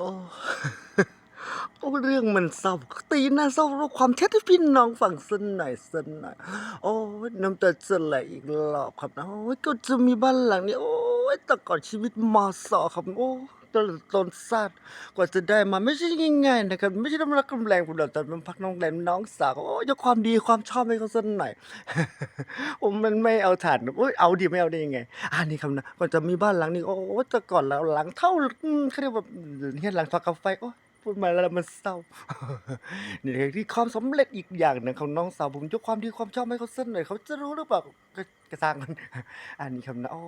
โอ้โอ้เรื่องมันเศร้าตีน่าเศร้าเพราะความเท็จที่พี่น้องฟังสันหน่อยสันหน่อยโอ้ยน้ำตาจะไหลอีกรอบครับนะโอ้ยก็จะมีบ้านหลังนี้โอ้ยแต่ก่อนชีวิตมาสอครับโอ้ ตอนตอนซาดกว่าจะได้มาไม่ใช่ง่ายๆนะครับ ไม่ใช่น้ำรักกำแรงผมหรอกแต่มันพักน้องแรมน้องสาวโอ้ยยกความดีความชอบให้เขาสักหน่อย ผมมันไม่เอาฐานโอ้ยเอาดีไม่เอาได้ยังไงอันนี้ครับนะก่อนจะมีบ้านหลังนี้โอ้แต่ก่อนแล้วหลังเท่าเขาเรียกว่าเนี่ยหลังทอดกาแฟโอ้พูดมาแล้วมันเศร้า นี่คือที่ความสำเร็จอีกอย่างหนึ่งของน้องสาวผมยกความดีความชอบให้เขาสักหน่อยเขาจะรู้หรือเปล่า ก็กระซังมันอันนี้ครับนะโอ้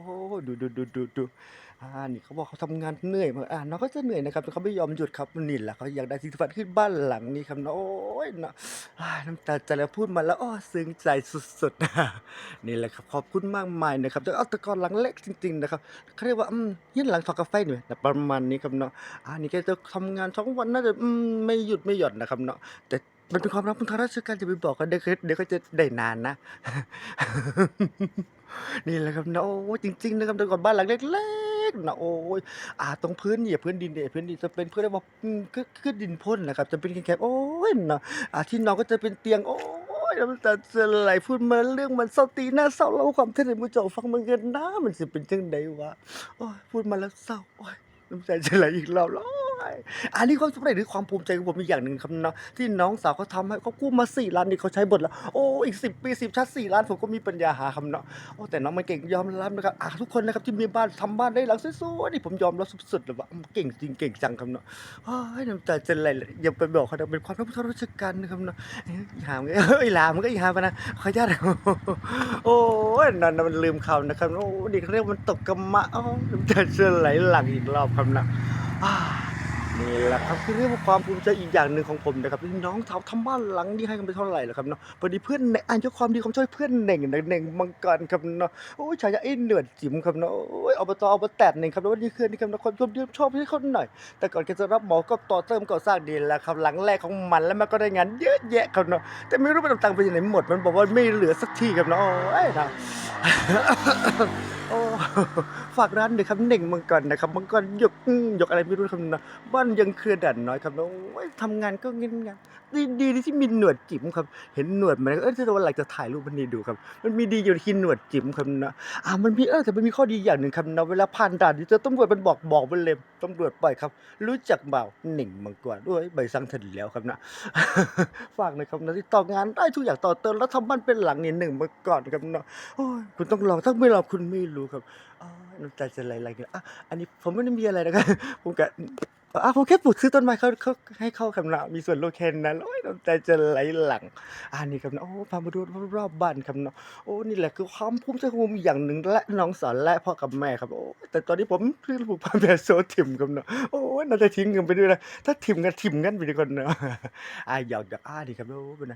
ดูดูดูดูดูอ่านี่เขาบอกเขาทำงานเหนื่อยมากอ่าน้องก็จะเหนื่อยนะครับแต่เขาไม่ยอมหยุดครับนี่แหละเขาอยากได้สิ่งที่ฝันขึ้นบ้านหลังนี้ครับนะโอ้ยนะอ่าน้ำตาจะแล้วพูดมาแล้วอ้อซึ้งใจสุดๆนี่แหละครับขอบคุณมากมายนะครับแต่เอาแต่ก่อนหลังเล็กจริง ๆ นะครับเขาเรียกว่าอืมยื่นหลังถอกาแฟหน่อยแต่ประมาณนี้ครับเนาะอ่านี่แกจะทำงานทั้งวันน่าจะอืมไม่หยุดไม่หย่อนนะครับเนาะแต่ มันเป็นความลับของทางราชการจะไปบอกกันเดี๋ยวเดี๋ยวเขาจะได้นานนะ นี่แหละครับนะโอ้ยจริงๆนะครับแต่ก่อนบ้านหลังเล็กๆนะโอ้ยอ่าตรงพื้นเนี่ยพื้นดินเนี่ยพื้นดินจะเป็นพื้นเรียกว่อืมคือคือดินพ่นนะครับ จะเป็นแข็งๆโอ้ยนะอ่าที่นอนก็จะเป็นเตียงโอ้ยน้ำตาจะไหลพูดมาเรื่องมันเศร้าตีหน้าเศร้าเล่าความเท็จให้ผู้เจ้าฟังมันกันนะมันสิเป็นจังใดวะโอ้ยพูดมาแล้วเศร้าโอ้ยน้ำตาจะไหลอีกรอบแล้วโอ้ยอันนี้ความสำเร็จหรือความภูมิใจของผมอีกอย่างหนึ่งครับเนาะที่น้องสาวเขาทำให้เขากู้มาสี่ล้านนี่เขาใช้บทแล้วโอ้อีกสิบปีสิบชาติสี่ล้านผมก็มีปัญญาหาคำเนาะโอ้แต่น้องมันเก่งยอมรับนะครับอะทุกคนนะครับที่มีบ้านทำบ้านได้หลังสวยๆนี่ผมยอมรับสุดๆเลยว่าเก่งจริงเก่งจังคำเนาะโอ้ยน้ำตาจะไหลเลยอย่าไปบอกเขานะเป็นความรับผิดชอบราชการนะครับเนาะเอ้ยอีหามก็เอ้ยลามันก็อีหามไปนะขออนุญาตโอ้ยนั่นน่ะมันลืมคำนะครับโอ้นี่เขาเรียกว่ามันตกกำมะโอ้น้ำตาจะไหลหลังอีกรอบคำนะอ่า นี่แหละครับคือเรียกว่าความภูมิใจอีกอย่างหนึ่งของผมนะครับที่น้องสาวทำบ้านหลังนี้ให้กันไปเท่าไหร่แล้วครับเนาะพอดีเพื่อนเน่งอ่านยกความดีของช่วยเพื่อนเน่งเน่งมังกรครับเนาะโอ้ยฉายาไอ้เหนือดจิ๋มครับเนาะโอ้ยอบตอบตแตดเน่งครับแล้ววันนี้คือนี่ครับนะความชมเดีชอบให้เขาหน่อย แต่ก่อนแกจะรับหมอก็ต่อเติมก่อสร้างดีแล้วครับหลังแรกของมันแล้วมันก็ได้งานเยอะแยะครับเนาะแต่ไม่รู้ไปตังค์ไปยังไหนหมดมันบอกว่าไม่เหลือสักทีครับเนาะโอ้ยนะ ฝากร้านหน่อยครับเน่งมังกรนะครับมังกรยกอืมยกอะไรไม่รู้ครับนะบ้านยังเครือดันน้อยครับน้องทำงานก็เงี้ยงานดีดีที่มีหนวดจิ๋มครับ เห็นหนวดมันเออจะวันหลังจะถ่ายรูปมันนี่ดูครับ มันมีดีอยู่ที่หนวดจิ๋มครับนะอ่ามันมีเออแต่มันมีข้อดีอย่างหนึ่งครับนะเวลาผ่านด่านดีจะตำรวจมันบอกบอกมันเลยตำรวจปล่อยครับ รู้จักเปล่าหนึ่งมังกรด้วยใบสั่งทันแล้วครับนะฝากน่อยครับนะที่ต่องานได้ทุกอย่างต่อเติมแล้วทำบ้านเป็นหลังนี่หนึ่งมังกรครับนะโอ้ยคุณต้องลองถ้าไม่ลองคุณไม่รู้ครับอน้ำใจจะไหลๆกันอะอันนี้ผมไม่ได้มีอะไรนะครับผมกะอะผมแค่ปลูกซื้อต้นไม้เขาเขาให้เข้าคำนามีส่วนโลแค่นั้นโอ้ยน้ำใจจะไหลหลังอันนี้ครับนะโอ้พามาดูรอบๆบ้านครับเนาะโอ้นี่แหละคือความภูมิใจของผมอย่างหนึ่งและน้องสอนและพ่อกับแม่ครับโอ้แต่ตอนนี้ผมเพิ่งปลูกพันธุ์แบบโซทิมครับเนาะโอ้น่าจะทิ้งเงินไปด้วยนะถ้าทิมกันทิมกันไปดีกว่าเนาะอะหยอกๆอะดีครับโอ้เป็นไง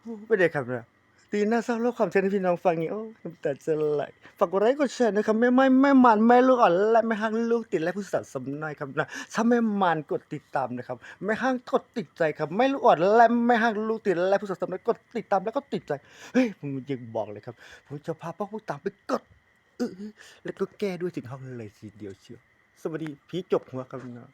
โอ้เป็นไงครับเนาะ ตีหน้าเศร้าแล้วความเชื่อให้พี่น้องฟังอย่างนี้โอ้น้ำตาจะไหลฝากกดไลค์กดแชร์นะครับแม่ไม้แม่หมันแม่ลูกอ่อนและแม่ห้างลูกติดและผู้สาวสำน้อยครับนะถ้าแม่หมันกดติดตามนะครับแม่ห้างกดติดใจครับแม่ลูกอ่อนและแม่ห้างลูกติดและผู้สาวสำน้อยกดติดตามแล้วก็ติดใจเฮ้ยผมยังบอกเลยครับผมจะพาพ่อผู้ตามไปกดเออแล้วก็แก้ด้วยถึงห้องเลยทีเดียวเชียวสวัสดีผีจบหัวครับนะ